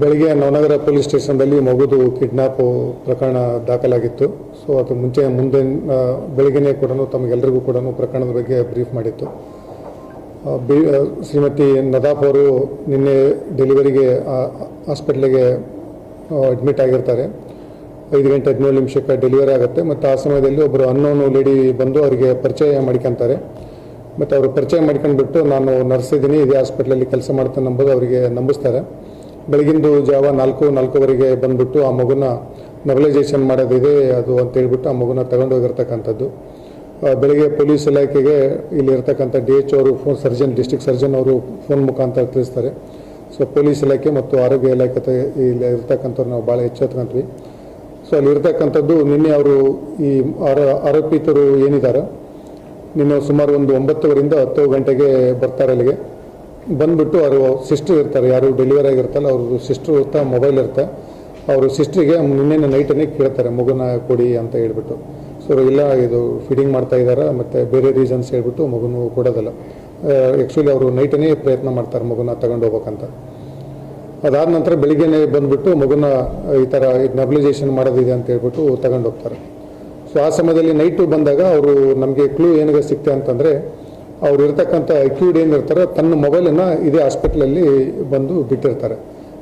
ಬೆಳಿಗ್ಗೆ ನವನಗರ ಪೊಲೀಸ್ ಸ್ಟೇಷನ್ದಲ್ಲಿ ಮಗುದು ಕಿಡ್ನಾಪ್ ಪ್ರಕರಣ ದಾಖಲಾಗಿತ್ತು. ಸೊ, ಅದು ಮುಂಚೆ ಮುಂದೆ ಬೆಳಿಗ್ಗೆನೇ ಕೂಡ ತಮಗೆಲ್ಲರಿಗೂ ಕೂಡ ಪ್ರಕರಣದ ಬಗ್ಗೆ ಬ್ರೀಫ್ ಮಾಡಿತ್ತು. ಬಿ ಶ್ರೀಮತಿ ನದಾಫ್ ಅವರು ನಿನ್ನೆ ಡೆಲಿವರಿಗೆ ಹಾಸ್ಪಿಟ್ಲಿಗೆ ಅಡ್ಮಿಟ್ ಆಗಿರ್ತಾರೆ. ಐದು ಗಂಟೆ ಹದಿನೇಳು ನಿಮಿಷಕ್ಕೆ ಡೆಲಿವರಿ ಆಗುತ್ತೆ. ಮತ್ತು ಆ ಸಮಯದಲ್ಲಿ ಒಬ್ಬರು ಅನ್ನೋನು ಲೇಡಿ ಬಂದು ಅವರಿಗೆ ಪರಿಚಯ ಮಾಡ್ಕೊತಾರೆ. ಮತ್ತು ಅವರು ಪರಿಚಯ ಮಾಡ್ಕೊಂಡ್ಬಿಟ್ಟು ನಾನು ನರ್ಸ್ ಇದ್ದೀನಿ ಇದೇ ಹಾಸ್ಪಿಟ್ಲಲ್ಲಿ ಕೆಲಸ ಮಾಡ್ತೇನೆ ನಂಬೋದು ಅವರಿಗೆ ನಂಬಿಸ್ತಾರೆ. ಬೆಳಗಿಂದು ಜಾವ ನಾಲ್ಕು, ನಾಲ್ಕೂವರೆಗೆ ಬಂದುಬಿಟ್ಟು ಆ ಮಗುನ ನೆಬಲೈಸೇಷನ್ ಮಾಡೋದಿದೆ ಅದು ಅಂತ ಹೇಳ್ಬಿಟ್ಟು ಆ ಮಗುನ ತಗೊಂಡೋಗಿರ್ತಕ್ಕಂಥದ್ದು ಬೆಳಿಗ್ಗೆ ಪೊಲೀಸ್ ಇಲಾಖೆಗೆ ಇಲ್ಲಿ ಇರ್ತಕ್ಕಂಥ ಡಿ ಎಚ್ ಅವರು ಫೋನ್, ಸರ್ಜನ್, ಡಿಸ್ಟ್ರಿಕ್ಟ್ ಸರ್ಜನ್ ಅವರು ಫೋನ್ ಮುಖಾಂತರ ತಿಳಿಸ್ತಾರೆ. ಸೊ, ಪೊಲೀಸ್ ಇಲಾಖೆ ಮತ್ತು ಆರೋಗ್ಯ ಇಲಾಖೆ ಇಲ್ಲಿ ಇರ್ತಕ್ಕಂಥವ್ರು ನಾವು ಭಾಳ ಎಚ್ಚೆತ್ಕೊಂತೀವಿ. ಸೊ, ಅಲ್ಲಿ ಇರ್ತಕ್ಕಂಥದ್ದು ನಿನ್ನೆ ಅವರು ಈ ಆರ ಆರೋಪಿತರು ಏನಿದ್ದಾರೆ ನಿನ್ನೆ ಸುಮಾರು ಒಂದು ಒಂಬತ್ತುವರಿಂದ ಹತ್ತು ಗಂಟೆಗೆ ಬರ್ತಾರೆ ಅಲ್ಲಿಗೆ. ಬಂದ್ಬಿಟ್ಟು ಅವರು ಸಿಸ್ಟರ್ ಇರ್ತಾರೆ, ಯಾರು ಡೆಲಿವರಿ ಆಗಿರ್ತಾರೆ ಅವರು ಸಿಸ್ಟರ್ ಇರ್ತಾ ಮೊಬೈಲ್ ಇರುತ್ತೆ ಅವರು ಸಿಸ್ಟ್ರಿಗೆ ನಿನ್ನೆ ನೈಟನ್ನೇ ಕೇಳ್ತಾರೆ, ಮಗುನ ಕೊಡಿ ಅಂತ ಹೇಳ್ಬಿಟ್ಟು. ಸೊ ಇಲ್ಲ, ಇದು ಫೀಡಿಂಗ್ ಮಾಡ್ತಾ ಇದ್ದಾರೆ ಮತ್ತು ಬೇರೆ ರೀಸನ್ಸ್ ಹೇಳ್ಬಿಟ್ಟು ಮಗುನು ಕೊಡೋದಲ್ಲ. ಆ್ಯಕ್ಚುಲಿ ಅವರು ನೈಟನ್ನೇ ಪ್ರಯತ್ನ ಮಾಡ್ತಾರೆ, ಮಗುನ ತಗೊಂಡು ಹೋಗ್ಬೇಕಂತ. ಅದಾದ ನಂತರ ಬೆಳಿಗ್ಗೆನೇ ಬಂದ್ಬಿಟ್ಟು ಮಗುನ ಈ ಥರ ನೆಬ್ಲೈಸೇಷನ್ ಮಾಡೋದಿದೆ ಅಂತ ಹೇಳ್ಬಿಟ್ಟು ತಗೊಂಡು ಹೋಗ್ತಾರೆ. ಸೊ ಆ ಸಮಯದಲ್ಲಿ ನೈಟು ಬಂದಾಗ ಅವರು ನಮಗೆ ಕ್ಲೂ ಏನಾಗ ಸಿಕ್ತೆ ಅಂತಂದರೆ, ಅವ್ರು ಇರ್ತಕ್ಕಂಥ ಅಕ್ಯೂಡ್ ಏನಿರ್ತಾರೆ ತನ್ನ ಮೊಬೈಲನ್ನು ಇದೇ ಹಾಸ್ಪಿಟ್ಲಲ್ಲಿ ಬಂದು ಬಿಟ್ಟಿರ್ತಾರೆ.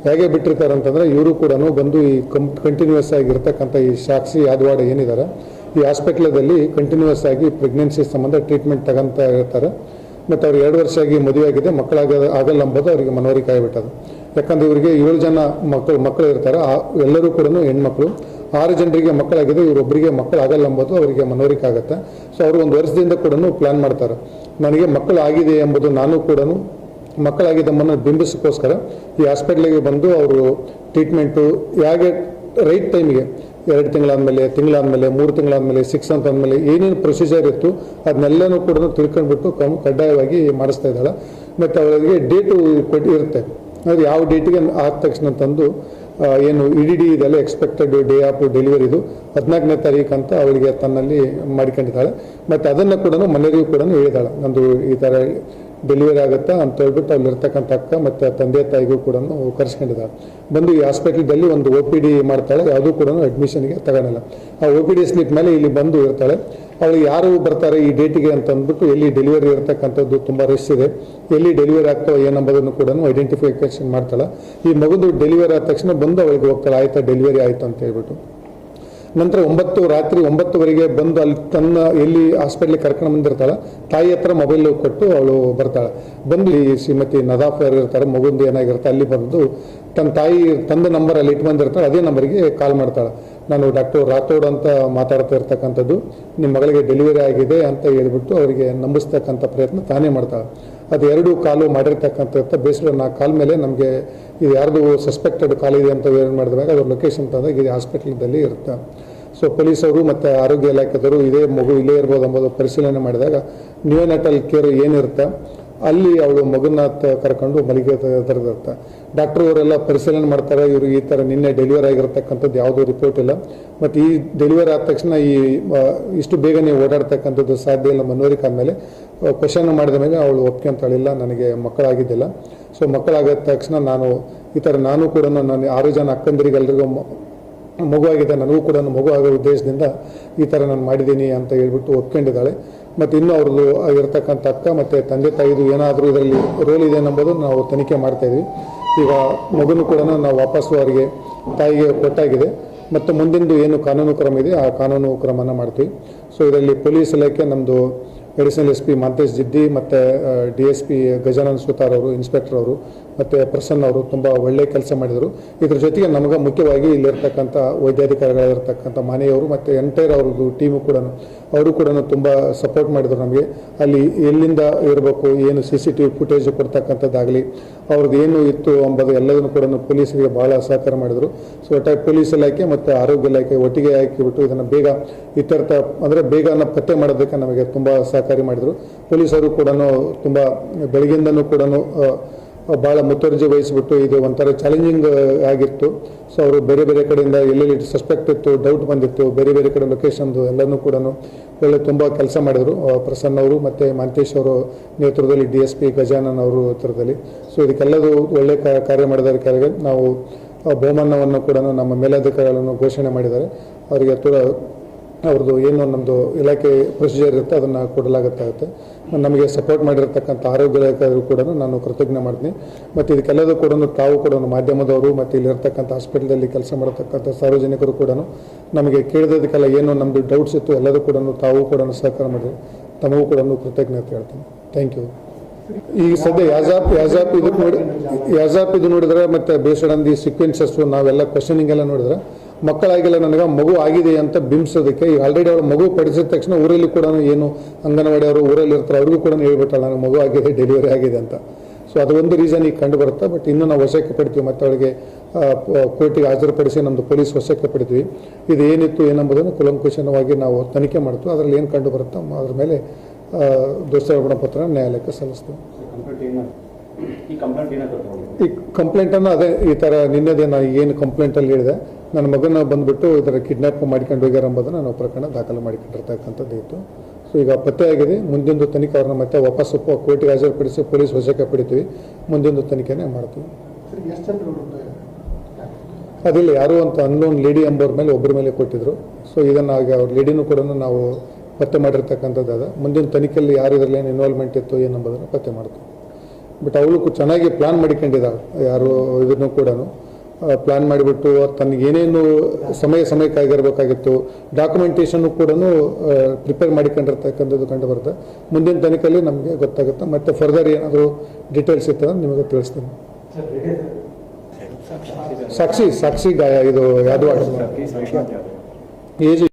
ಹೇಗೆ ಬಿಟ್ಟಿರ್ತಾರೆ ಅಂತಂದರೆ, ಇವರು ಕೂಡ ಬಂದು ಈ ಕಂ ಕಂಟಿನ್ಯೂಸ್ ಆಗಿರ್ತಕ್ಕಂಥ ಈ ಸಾಕ್ಷಿ ಯಾದವಾಡ ಏನಿದ್ದಾರೆ ಈ ಹಾಸ್ಪಿಟ್ಲದಲ್ಲಿ ಕಂಟಿನ್ಯೂಸ್ ಆಗಿ ಪ್ರೆಗ್ನೆನ್ಸಿ ಸಂಬಂಧ ಟ್ರೀಟ್ಮೆಂಟ್ ತಗೊಂತ ಇರ್ತಾರೆ. ಮತ್ತು ಅವ್ರು ಎರಡು ವರ್ಷ ಆಗಿ ಮದುವೆ ಆಗಿದೆ, ಮಕ್ಕಳಾಗ, ಆಗಲ್ಲ ಅಂಬೋದು, ಅವರಿಗೆ ಮನವರಿಕೆ ಆಗಿಬಿಟ್ಟದು ಯಾಕಂದರೆ ಇವರಿಗೆ ಏಳು ಜನ ಮಕ್ಕಳು ಮಕ್ಕಳು ಇರ್ತಾರೆ ಎಲ್ಲರೂ ಕೂಡ ಹೆಣ್ಮಕ್ಳು. ಆರು ಜನರಿಗೆ ಮಕ್ಕಳಾಗಿದೆ ಇವರೊಬ್ಬರಿಗೆ ಮಕ್ಕಳು ಆಗಲ್ಲ ಎಂಬುದು ಅವರಿಗೆ ಮನವರಿಕೆ ಆಗುತ್ತೆ. ಸೊ ಅವರು ಒಂದು ವರ್ಷದಿಂದ ಕೂಡ ಪ್ಲಾನ್ ಮಾಡ್ತಾರೆ. ನನಗೆ ಮಕ್ಕಳು ಆಗಿದೆ ಎಂಬುದು ನಾನು ಕೂಡ ಮಕ್ಕಳಾಗಿದ್ದಮ್ಮನ್ನು ಬಿಂಬಿಸೋಕ್ಕೋಸ್ಕರ ಈ ಹಾಸ್ಪಿಟ್ಲಿಗೆ ಬಂದು ಅವರು ಟ್ರೀಟ್ಮೆಂಟು ಹೇಗೆ ರೈಟ್ ಟೈಮಿಗೆ ಎರಡು ತಿಂಗಳಾದಮೇಲೆ ತಿಂಗಳಾದಮೇಲೆ, ಮೂರು ತಿಂಗಳಾದಮೇಲೆ ಸಿಕ್ಸ್ ಅಂತ ಅಂದಮೇಲೆ ಏನೇನು ಪ್ರೊಸೀಜರ್ ಇತ್ತು ಅದನ್ನೆಲ್ಲನೂ ಕೂಡ ತಿಳ್ಕೊಂಡ್ಬಿಟ್ಟು ಕಮ್ ಕಡ್ಡಾಯವಾಗಿ ಮಾಡಿಸ್ತಾ ಇದ್ದಾಳೆ. ಮತ್ತು ಅವರಿಗೆ ಡೇಟು ಕೊಟ್ಟಿರುತ್ತೆ ಅದು ಯಾವ ಡೇಟಿಗೆ ಆದ ತಕ್ಷಣ ತಂದು ಏನು ಇ ಡಿ ಡಿ ಇದೆಲ್ಲ ಎಕ್ಸ್ಪೆಕ್ಟೆಡ್ ಡೇ ಆಫ್ ಡೆಲಿವರಿದು ಹದಿನಾಲ್ಕನೇ ತಾರೀಕು ಅಂತ ಅವಳಿಗೆ ತನ್ನಲ್ಲಿ ಮಾಡಿಕೊಂಡಿದ್ದಾಳೆ. ಮತ್ತು ಅದನ್ನು ಕೂಡ ಮನೆಯವರಿಗೂ ಕೂಡ ಹೇಳಿದಾಳೆ ನಂದು ಈ ಥರ ಡೆಲಿವರಿ ಆಗುತ್ತಾ ಅಂತ ಹೇಳ್ಬಿಟ್ಟು ಅಲ್ಲಿರ್ತಕ್ಕಂಥ ಅಕ್ಕ ಮತ್ತು ತಂದೆ ತಾಯಿಗೂ ಕೂಡ ಕರೆಸ್ಕೊಂಡಿದ್ದಾಳೆ. ಬಂದು ಈ ಹಾಸ್ಪಿಟಲ್ದಲ್ಲಿ ಒಂದು ಒ ಪಿ ಡಿ ಮಾಡ್ತಾಳೆ. ಯಾವುದೂ ಕೂಡ ಅಡ್ಮಿಷನ್ಗೆ ತಗೊಳಲ್ಲ. ಆ ಒ ಪಿ ಡಿ ಸ್ಲಿಪ್ ಮೇಲೆ ಇಲ್ಲಿ ಬಂದು ಇರ್ತಾಳೆ. ಅವಳಿಗೆ ಯಾರು ಬರ್ತಾರೆ ಈ ಡೇಟಿಗೆ ಅಂತ ಅಂದ್ಬಿಟ್ಟು ಎಲ್ಲಿ ಡೆಲಿವರಿ ಇರತಕ್ಕಂಥದ್ದು ತುಂಬ ರಿಸ್ ಇದೆ. ಎಲ್ಲಿ ಡೆಲಿವರಿ ಆಗ್ತಾವ ಏನಂಬುದನ್ನು ಕೂಡ ಐಡೆಂಟಿಫಿಕೇಶನ್ ಮಾಡ್ತಾಳೆ ಈ ಮಗುದು ಡೆಲಿವರಿ ಆದ ತಕ್ಷಣ ಬಂದು ಅವಳಿಗೆ ಹೋಗ್ತಾಳೆ, ಆಯ್ತಾ ಡೆಲಿವರಿ ಆಯಿತು ಅಂತ ಹೇಳ್ಬಿಟ್ಟು. ನಂತರ ಒಂಬತ್ತು, ರಾತ್ರಿ ಒಂಬತ್ತುವರೆಗೆ ಬಂದು ಅಲ್ಲಿ ತನ್ನ ಎಲ್ಲಿ ಹಾಸ್ಪಿಟ್ಲಿಗೆ ಕರ್ಕೊಂಡು ಬಂದಿರ್ತಾಳೆ, ತಾಯಿ ಹತ್ರ ಮೊಬೈಲ್ ಕೊಟ್ಟು ಅವಳು ಬರ್ತಾಳೆ. ಬಂದು ಶ್ರೀಮತಿ ನದಾಫರ್ ಇರ್ತಾರೆ, ಮಗುಂದು ಏನಾಗಿರುತ್ತೆ ಅಲ್ಲಿ ಬಂದು ತನ್ನ ತಾಯಿ, ತಂದ ನಂಬರ್ ಅಲ್ಲಿ ಇಟ್ಟು ಬಂದಿರ್ತಾಳೆ ಅದೇ ನಂಬರ್ಗೆ ಕಾಲ್ ಮಾಡ್ತಾಳೆ. ನಾನು ಡಾಕ್ಟರ್ ರಾಥೋಡ್ ಅಂತ ಮಾತಾಡ್ತಾ ಇರ್ತಕ್ಕಂಥದ್ದು. ನಿಮ್ಮ ಮಗಳಿಗೆ ಡೆಲಿವರಿ ಆಗಿದೆ ಅಂತ ಹೇಳ್ಬಿಟ್ಟು ಅವರಿಗೆ ನಂಬಿಸ್ತಕ್ಕಂಥ ಪ್ರಯತ್ನ ತಾನೇ ಮಾಡ್ತಾಳೆ ಅದು ಎರಡು ಕಾಲು ಮಾಡಿರ್ತಕ್ಕಂಥ ಬೇಸಿಗೆ ನಾ ಕಾಲ್ ಮೇಲೆ ನಮಗೆ ಇದು ಯಾರ್ದು ಸಸ್ಪೆಕ್ಟೆಡ್ ಕಾಲ್ ಇದೆ ಅಂತ ಏನು ಮಾಡಿದಾಗ ಅದ್ರ ಲೊಕೇಶನ್ ತಂದಾಗ ಇದು ಹಾಸ್ಪಿಟಲ್ದಲ್ಲಿ ಇರುತ್ತೆ. ಸೊ ಪೊಲೀಸವರು ಮತ್ತು ಆರೋಗ್ಯ ಇಲಾಖೆದವರು ಇದೇ ಮಗು ಇಲ್ಲೇ ಇರ್ಬೋದು ಅಂಬೋದು ಪರಿಶೀಲನೆ ಮಾಡಿದಾಗ ನ್ಯೂನಟಲ್ ಕೇರ್ ಏನಿರುತ್ತೆ? ಅಲ್ಲಿ ಅವಳು ಮಗನ ಕರ್ಕೊಂಡು ಮಲಿಗೆ ತರದಿರುತ್ತೆ ಡಾಕ್ಟರ್ ಅವರೆಲ್ಲ ಪರಿಶೀಲನೆ ಮಾಡ್ತಾರೆ, ಇವರು ಈ ಥರ ನಿನ್ನೆ ಡೆಲಿವರಿ ಆಗಿರತಕ್ಕಂಥದ್ದು ಯಾವುದೂ ರಿಪೋರ್ಟ್ ಇಲ್ಲ. ಮತ್ತು ಈ ಡೆಲಿವರಿ ಆದ ತಕ್ಷಣ ಈ ಇಷ್ಟು ಇಷ್ಟು ನೀವು ಓಡಾಡ್ತಕ್ಕಂಥದ್ದು ಸಾಧ್ಯ ಇಲ್ಲ ಮನವರಿಕೆ ಆದಮೇಲೆ ಕ್ವಶನ್ ಮಾಡಿದ ಮೇಲೆ ಅವಳು ಒಪ್ಕೊಂತಾಳಿಲ್ಲ ನನಗೆ ಮಕ್ಕಳಾಗಿದ್ದಿಲ್ಲ. ಸೊ ಮಕ್ಕಳಾಗಿದ ತಕ್ಷಣ ನಾನು, ಈ ಥರ ನಾನು ಕೂಡ ನಾನು ಆರು ಜನ ಅಕ್ಕಂದಿರಿಗೆ ಎಲ್ರಿಗೂ ಮ- ಮಗು ಆಗಿದೆ ನನಗೂ ಕೂಡ ಮಗು ಆಗೋ ಉದ್ದೇಶದಿಂದ ಈ ಥರ ನಾನು ಮಾಡಿದ್ದೀನಿ ಅಂತ ಹೇಳ್ಬಿಟ್ಟು ಒಪ್ಕೊಂಡಿದ್ದಾಳೆ. ಮತ್ತು ಇನ್ನೂ ಅವ್ರದ್ದು ಇರ್ತಕ್ಕಂಥ ಅಕ್ಕ ಮತ್ತು ತಂದೆ ತಾಯಿದು ಏನಾದರೂ ಇದರಲ್ಲಿ ರೋಲ್ ಇದೆ ಅನ್ನೋದು ನಾವು ತನಿಖೆ ಮಾಡ್ತಾ ಇದ್ವಿ. ಈಗ ಮಗುನು ಕೂಡ ನಾವು ವಾಪಸ್ಸು ಅವರಿಗೆ ತಾಯಿಗೆ ಕೊಟ್ಟಾಗಿದೆ. ಮತ್ತು ಮುಂದಿಂದು ಏನು ಕಾನೂನು ಕ್ರಮ ಇದೆ, ಆ ಕಾನೂನು ಕ್ರಮನ ಮಾಡ್ತೀವಿ. ಸೊ ಇದರಲ್ಲಿ ಪೊಲೀಸ್ ಇಲಾಖೆ ನಮ್ಮದು additional S P Mantesh Jiddi ಮತ್ತು D S P Gajanan Sutar ಅವರು, ಇನ್ಸ್ಪೆಕ್ಟರ್ ಅವರು ಮತ್ತು ಪ್ರಸನ್ನ ಅವರು ತುಂಬ ಒಳ್ಳೆಯ ಕೆಲಸ ಮಾಡಿದರು. ಇದ್ರ ಜೊತೆಗೆ ನಮಗೆ ಮುಖ್ಯವಾಗಿ ಇಲ್ಲಿರ್ತಕ್ಕಂಥ ವೈದ್ಯಾಧಿಕಾರಿಗಳಿರ್ತಕ್ಕಂಥ ಮನೆಯವರು ಮತ್ತು ಎಂಟೈರ್ ಅವ್ರದ್ದು ಟೀಮು ಕೂಡ ಅವರು ಕೂಡ ತುಂಬ ಸಪೋರ್ಟ್ ಮಾಡಿದರು ನಮಗೆ. ಅಲ್ಲಿ ಎಲ್ಲಿಂದ ಇರಬೇಕು, ಏನು C C T V footage ಕೊಡ್ತಕ್ಕಂಥದ್ದಾಗಲಿ, ಅವ್ರದ್ದು ಏನು ಇತ್ತು ಎಂಬುದು ಎಲ್ಲದನ್ನು ಕೂಡ ಪೊಲೀಸರಿಗೆ ಭಾಳ ಸಹಕಾರ ಮಾಡಿದರು. ಸೊ ಒಟ್ಟಾಗಿ ಪೊಲೀಸ್ ಇಲಾಖೆ ಮತ್ತು ಆರೋಗ್ಯ ಇಲಾಖೆ ಒಟ್ಟಿಗೆ ಹಾಕಿಬಿಟ್ಟು ಇದನ್ನು ಬೇಗ ಇತ್ಯರ್ಥ, ಅಂದರೆ ಬೇಗ ಪತ್ತೆ ಮಾಡೋದಕ್ಕೆ ನಮಗೆ ತುಂಬ ಸಹಕಾರಿ ಮಾಡಿದರು. ಪೊಲೀಸರು ಕೂಡ ತುಂಬ ಬೆಳಗ್ಗೆಯಿಂದನೂ ಕೂಡ ಭಾಳ ಮುತುವರ್ಜಿ ವಹಿಸಿಬಿಟ್ಟು ಇದು ಒಂಥರ ಚಾಲೆಂಜಿಂಗ್ ಆಗಿತ್ತು. ಸೊ ಅವರು ಬೇರೆ ಬೇರೆ ಕಡೆಯಿಂದ ಎಲ್ಲೆಲ್ಲಿ ಸಸ್ಪೆಕ್ಟ್ ಇತ್ತು ಡೌಟ್ ಬಂದಿತ್ತು, ಬೇರೆ ಬೇರೆ ಕಡೆ ಲೊಕೇಶನ್ದು ಎಲ್ಲನೂ ಕೂಡ ಒಳ್ಳೆ ತುಂಬ ಕೆಲಸ ಮಾಡಿದರು. ಪ್ರಸನ್ನ ಅವರು ಮತ್ತು ಮಾಂತೇಶ್ ಅವರು ನೇತೃತ್ವದಲ್ಲಿ ಡಿ ಎಸ್ ಪಿ ಗಜಾನನ್ ಅವರು ನೇತೃತ್ವದಲ್ಲಿ ಸೊ ಇದಕ್ಕೆಲ್ಲದೂ ಒಳ್ಳೆ ಕಾರ್ಯ ಕಾರ್ಯ ಕೆಳಗೆ. ನಾವು ಬಹುಮಾನವನ್ನು ಕೂಡ ನಮ್ಮ ಮೇಲಾಧಿಕಾರಿಗಳನ್ನು ಘೋಷಣೆ ಮಾಡಿದ್ದಾರೆ. ಅವರಿಗೆ ತುರ ಅವ್ರದ್ದು ಏನು ನಮ್ಮದು ಇಲಾಖೆ ಪ್ರೊಸೀಜರ್ ಇರುತ್ತೆ, ಅದನ್ನು ಕೊಡಲಾಗುತ್ತಾಗುತ್ತೆ. ನಮಗೆ ಸಪೋರ್ಟ್ ಮಾಡಿರ್ತಕ್ಕಂಥ ಆರೋಗ್ಯ ಇಲಾಖೆಯವರು ಕೂಡ ನಾನು ಕೃತಜ್ಞ ಮಾಡ್ತೀನಿ. ಮತ್ತು ಇದಕ್ಕೆಲ್ಲದೂ ಕೂಡ ತಾವು ಕೂಡ ಮಾಧ್ಯಮದವರು ಮತ್ತು ಇಲ್ಲಿರ್ತಕ್ಕಂಥ ಹಾಸ್ಪಿಟಲಲ್ಲಿ ಕೆಲಸ ಮಾಡತಕ್ಕಂಥ ಸಾರ್ವಜನಿಕರು ಕೂಡ ನಮಗೆ ಕೇಳಿದದಕ್ಕೆಲ್ಲ ಏನು ನಮ್ಮದು ಡೌಟ್ಸ್ ಇತ್ತು, ಎಲ್ಲದೂ ಕೂಡ ತಾವು ಕೂಡ ಸಹಕಾರ ಮಾಡಿದ್ರು. ತಮಗೂ ಕೂಡ ಕೃತಜ್ಞತೆ ಹೇಳ್ತೀನಿ. ಥ್ಯಾಂಕ್ ಯು ಈಗ ಸದ್ಯ ಯಾಜಾಪ್ ಯಾಜಾಪ್ ಇದು ನೋಡಿ, ಯಾಜಾಪ್ ಇದು ನೋಡಿದ್ರೆ ಮತ್ತೆ ಬೇಸಡಂದಿ ಆನ್ ದಿ ಸೀಕ್ವೆನ್ಸಸ್ ನಾವೆಲ್ಲ ಕ್ವಶನಿಂಗ್ ಎಲ್ಲ ನೋಡಿದ್ರೆ ಮಕ್ಕಳಾಗಿಲ್ಲ ನನಗೆ, ಮಗು ಆಗಿದೆ ಅಂತ ಬಿಂಬಿಸೋದಕ್ಕೆ, ಈಗ ಆಲ್ರೆಡಿ ಅವಳು ಮಗು ಪಡಿಸಿದ ತಕ್ಷಣ ಊರಲ್ಲಿ ಕೂಡ ಏನು ಅಂಗನವಾಡಿ ಅವರು ಊರಲ್ಲಿ ಇರ್ತಾರೆ, ಅವ್ರಿಗೂ ಕೂಡ ಹೇಳ್ಬಿಟ್ಟಲ್ಲ ನನಗೆ ಮಗು ಆಗಿದೆ ಡೆಲಿವರಿ ಆಗಿದೆ ಅಂತ. ಸೊ ಅದು ಒಂದು ರೀಸನ್ ಈಗ ಕಂಡು ಬರುತ್ತೆ ಬಟ್ ಇನ್ನೂ ನಾವು ವಶಕ್ಕೆ ಪಡ್ತೀವಿ, ಮತ್ತು ಅವಳಿಗೆ ಕೋರ್ಟಿಗೆ ಹಾಜರುಪಡಿಸಿ ನಮ್ಮದು ಪೊಲೀಸ್ ವಶಕ್ಕೆ ಪಡ್ತೀವಿ. ಇದು ಏನಿತ್ತು ಏನಂಬುದನ್ನು ಕುಲಂಕುಶನವಾಗಿ ನಾವು ತನಿಖೆ ಮಾಡ್ತೀವಿ, ಅದರಲ್ಲಿ ಏನು ಕಂಡು ಬರುತ್ತೋ ಅದ್ರ ಮೇಲೆ ದೋಷಾರೋಪಣ ಪತ್ರ ನ್ಯಾಯಾಲಯಕ್ಕೆ ಸಲ್ಲಿಸ್ತೀವಿ. ಈ ಕಂಪ್ಲೇಂಟ್ ಈ ಕಂಪ್ಲೇಂಟನ್ನು ಅದೇ ಈ ಥರ ನಿನ್ನೆದೇ ನಾನು ಏನು ಕಂಪ್ಲೇಂಟಲ್ಲಿ ಹೇಳಿದೆ. ನನ್ನ ಮಗನ ಬಂದುಬಿಟ್ಟು ಇದರ ಕಿಡ್ನಾಪ್ ಮಾಡ್ಕೊಂಡು ಹೋಗ್ಯಾರ ಎಂಬುದನ್ನು ನಾವು ಪ್ರಕರಣ ದಾಖಲು ಮಾಡಿಕೊಂಡಿರ್ತಕ್ಕಂಥದ್ದು ಇತ್ತು. ಸೊ ಈಗ ಪತ್ತೆ ಆಗಿದೆ. ಮುಂದಿನ ತನಿಖೆ ಅವ್ರನ್ನ ಮತ್ತೆ ವಾಪಸ್ ಕೋರ್ಟಿಗೆ ಹಾಜರುಪಡಿಸಿ ಪೊಲೀಸ್ ವಶಕ್ಕೆ ಪಡಿತೀವಿ. ಮುಂದಿನ ತನಿಖೆನೇ ಮಾಡ್ತೀವಿ. ಅದಿಲ್ಲ ಯಾರೋ ಅಂತ ಅನ್ನೋನ್ ಲೇಡಿ ಎಂಬವ್ರ ಮೇಲೆ ಒಬ್ಬರ ಮೇಲೆ ಕೊಟ್ಟಿದ್ರು. ಸೊ ಇದನ್ನು ಆಗ ಅವ್ರ ಲೇಡಿನೂ ಕೂಡ ನಾವು ಪತ್ತೆ ಮಾಡಿರ್ತಕ್ಕಂಥದ್ದು ಅದ. ಮುಂದಿನ ತನಿಖೆಯಲ್ಲಿ ಯಾರು ಇದರಲ್ಲಿ ಏನು ಇನ್ವಾಲ್ವ್ಮೆಂಟ್ ಇತ್ತು ಏನು ಎಂಬುದನ್ನು ಪತ್ತೆ ಮಾಡ್ತೀವಿ. ಬಟ್ ಅವಳು ಚೆನ್ನಾಗಿ ಪ್ಲಾನ್ ಮಾಡಿಕೊಂಡಿದ್ದಾಳೆ ಯಾರು ಇದನ್ನು ಕೂಡ ಪ್ಲಾನ್ ಮಾಡಿಬಿಟ್ಟು ತನಗೆ ಏನೇನು ಸಮಯ ಸಮಯಕ್ಕಾಗಿರಬೇಕಾಗಿತ್ತು ಡಾಕ್ಯುಮೆಂಟೇಷನ್ನು ಕೂಡ ಪ್ರಿಪೇರ್ ಮಾಡಿಕೊಂಡಿರ್ತಕ್ಕಂಥದ್ದು ಕಂಡು ಬರುತ್ತೆ ಮುಂದಿನ ತನಿಖೆಯಲ್ಲಿ ನಮಗೆ ಗೊತ್ತಾಗುತ್ತೆ. ಮತ್ತು ಫರ್ದರ್ ಏನಾದರೂ ಡೀಟೇಲ್ಸ್ ಇತ್ತಂದ್ರೆ ನಿಮಗೆ ತಿಳಿಸ್ತೀನಿ. ಸಾಕ್ಷಿ ಸಾಕ್ಷಿ ಗಾಯ ಇದು ಯಾವುದು ಏಜ್